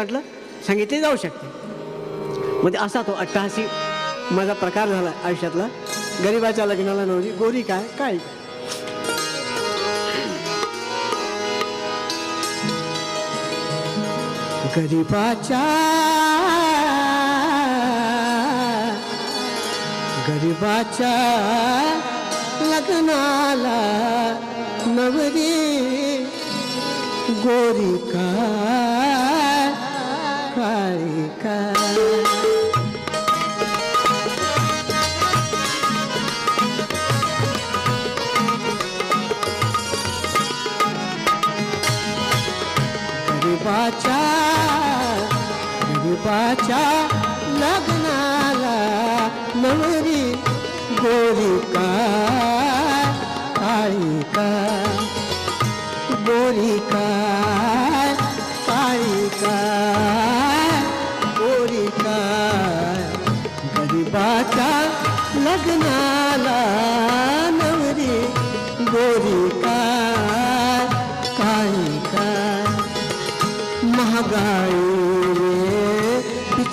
म्हटलं सांगितले जाऊ शकते. म्हणजे असा तो अट्टहासी माझा प्रकार झाला आयुष्यातला. गरिबाच्या लग्नाला नवरी गोरी काय? काय? गरिबाच्या गरिबाच्या लग्नाला नवरी गोरी काय? काळी गरीबाच्या गरीबाच्या लग्नाला नवरी गोरिका काय? गोरिका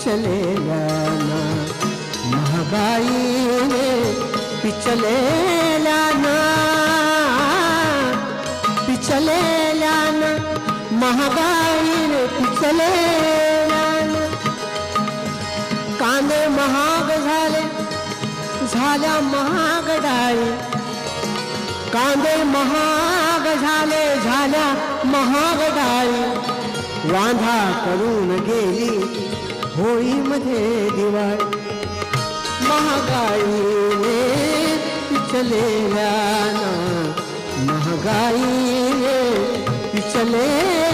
चले लाना महगाई में पिछले लाना पिछले लाना महगाई में पिछले लाना कांदे महाग झाले, झाला महाग महागडाई कांदे महाग झाले, झाला महाग महागडाई वांधा करून गेली होळीमध्ये दिवाळी महागाईने पिचलेल्या ना महागाईने पिचलेल्या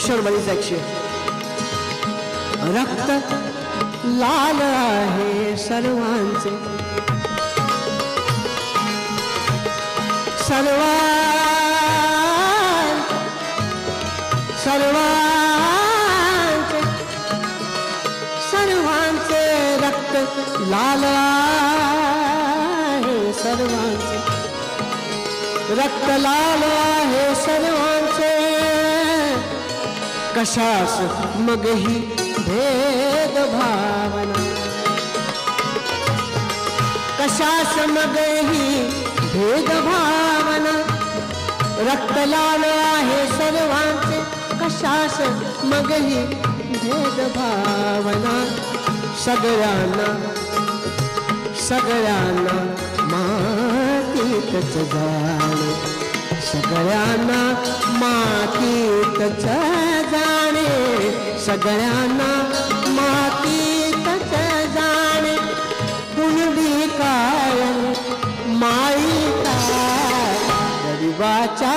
किशोर बळीसाक्षी रक्त लाल आहे सर्वांचे. सर्वा सर्वांचे सर्वांचे रक्त लाल आहे सर्वांचे. रक्त लाल आहे सर्वांचे. कशास मग ही भेद भावना। कशास मगही भेद भावना। रक्त लाल आहे सर्वांचे, कशास मग ही भेद भावना। सगळ्यांना सगळ्यांना मातीतच जाणे। सगळ्यांना मातीतच जाणे सगळ्यांना मातीतच जाणे कुणबी काय माई काय गरीबाच्या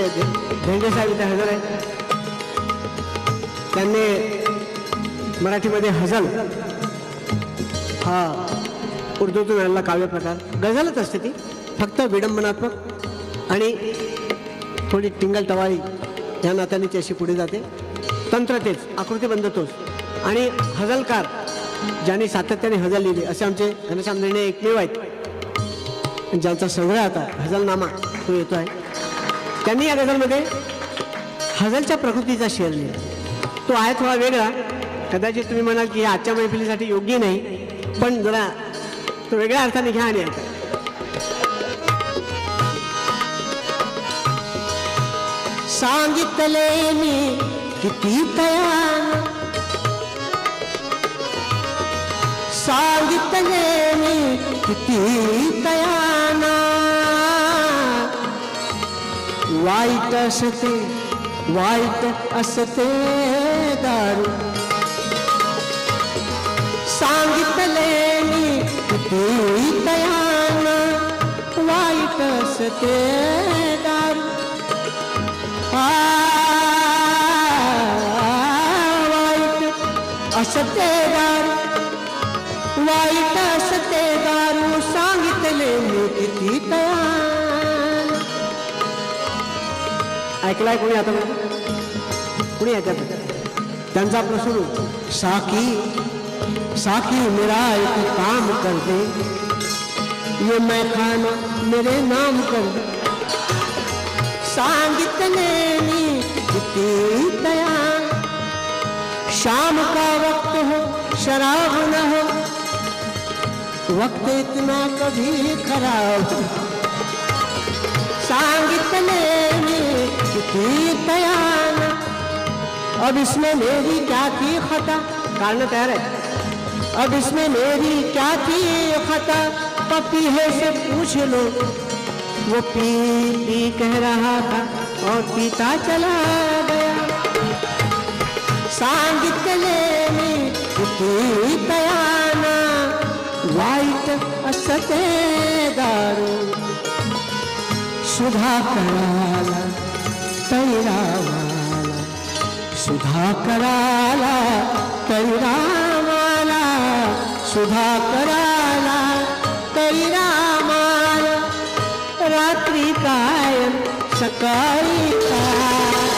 साहेब इथे हजर आहेत त्यांनी मराठीमध्ये हजल हा उर्दूतून आणला काव्य प्रकार गझलच असते ती फक्त विडंबनात्मक आणि थोडी टिंगल टवाळी या नात्याने ती अशी पुढे जाते तंत्र तेच आकृतीबंध तोच आणि हजलकार ज्यांनी सातत्याने हजल लिहिली असे आमचे घनश्याम निर्णय एकमेव आहेत ज्यांचा संग्रह आता हजलनामा तो येतो आहे त्यांनी या गझलमध्ये हजलच्या प्रकृतीचा शेर लिहिला तो आहे थोडा वेगळा. कदाचित तुम्ही म्हणाल की आजच्या मैफिलीसाठी योग्य नाही पण जरा तो वेगळ्या अर्थाने घ्या आणि ऐका सांगितले मी किती तया सांगितले मी किती तया वाईट असते वाइट असते दारू। सांगितले मी किती तयाना वाईट असते दारू। आ, वाईट असते दारू। ऐकलाय कोणी आता सुरू. साकी साकी मेरा एक काम कर दे. ये मैं खाना मेरे नाम कर दे. मी किती शाम का वक्त हो, शराब न हो। वक्त इतना कभी खराब हो। किती तयार अब इसमें मेरी क्या थी खता? कारण कह रहे अब इसमें मेरी क्या थी खता? पपीहे से पूछ लो। वो पी पी कह रहा था और पीता चला गया। सांगितले मी किती तयाना वाईट असते दारू सुधा कराला तैरावाला सुधा कराला तैरावाला सुधा कराला तैरामाला रात्री काय सकाळी काय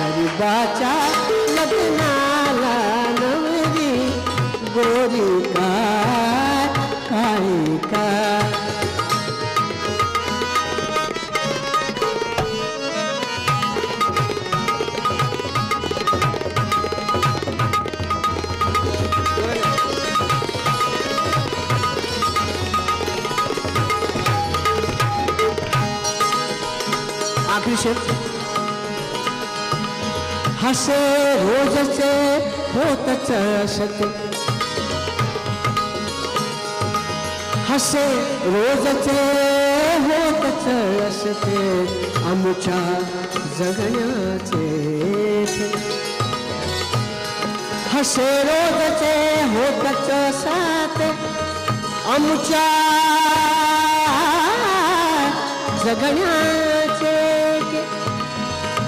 गरीबाच्या लग्नाला नवरी गोरी आखरी हसे रोजचे होत चषते हसे रोजचे होत चषते आमच्या जगण्याचे हसे रोजचे होत असते आमच्या जगण्या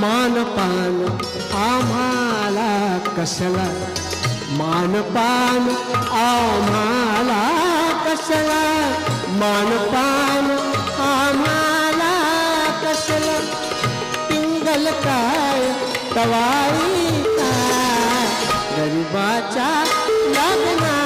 मानपान आम्हाला कसला मानपान आम्हाला कसला मानपान आम्हाला कसला पिंगल काय तवाई काय गरीबाच्या लग्ना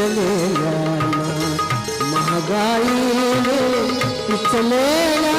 चले जाना। महँगाई चले जाना